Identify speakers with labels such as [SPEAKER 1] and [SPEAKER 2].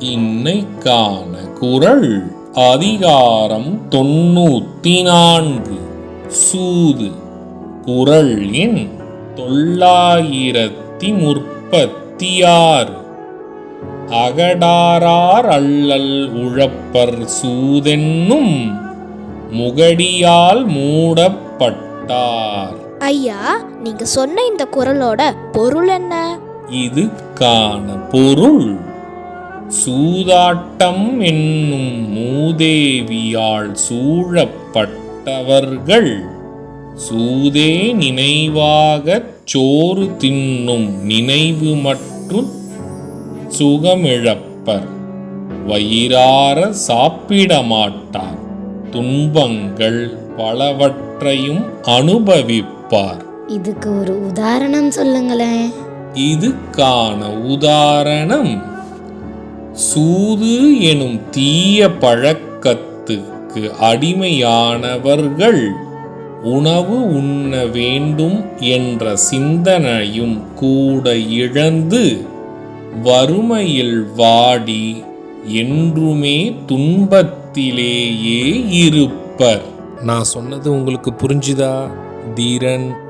[SPEAKER 1] இன்னைக்கான குரல் அதிகாரம் தொண்ணூத்தி நான்கு சூது. குரல் எண் தொள்ளாயிரத்தி முப்பத்தி ஆறு அகடாரார் அல்லல் உழப்பர் சூதென்னும் முகடியால் மூடப்பட்டார்.
[SPEAKER 2] ஐயா நீங்க சொன்ன இந்த குரலோட பொருள் என்ன?
[SPEAKER 1] இதுக்கான பொருள் சூதாட்டம் என்னும் மூதேவியால் சூழப்பட்டவர்கள் சூதே நினைவாகச் சோறு தின்னும் நினைவு மற்றும் சுகமிழப்பர். வயிறார சாப்பிட மாட்டார். துன்பங்கள் பலவற்றையும் அனுபவிப்பார்.
[SPEAKER 3] இதுக்கு ஒரு உதாரணம் சொல்லுங்களேன்.
[SPEAKER 1] இதுக்கான உதாரணம் சூது எனும் தீய பழக்கத்துக்கு அடிமையானவர்கள் உணவு உண்ண வேண்டும் என்ற சிந்தனையும் கூட இழந்து வறுமையில் வாடி என்றுமே துன்பத்திலேயே இருப்பர். நான் சொன்னது உங்களுக்கு புரிஞ்சுதா தீரன்?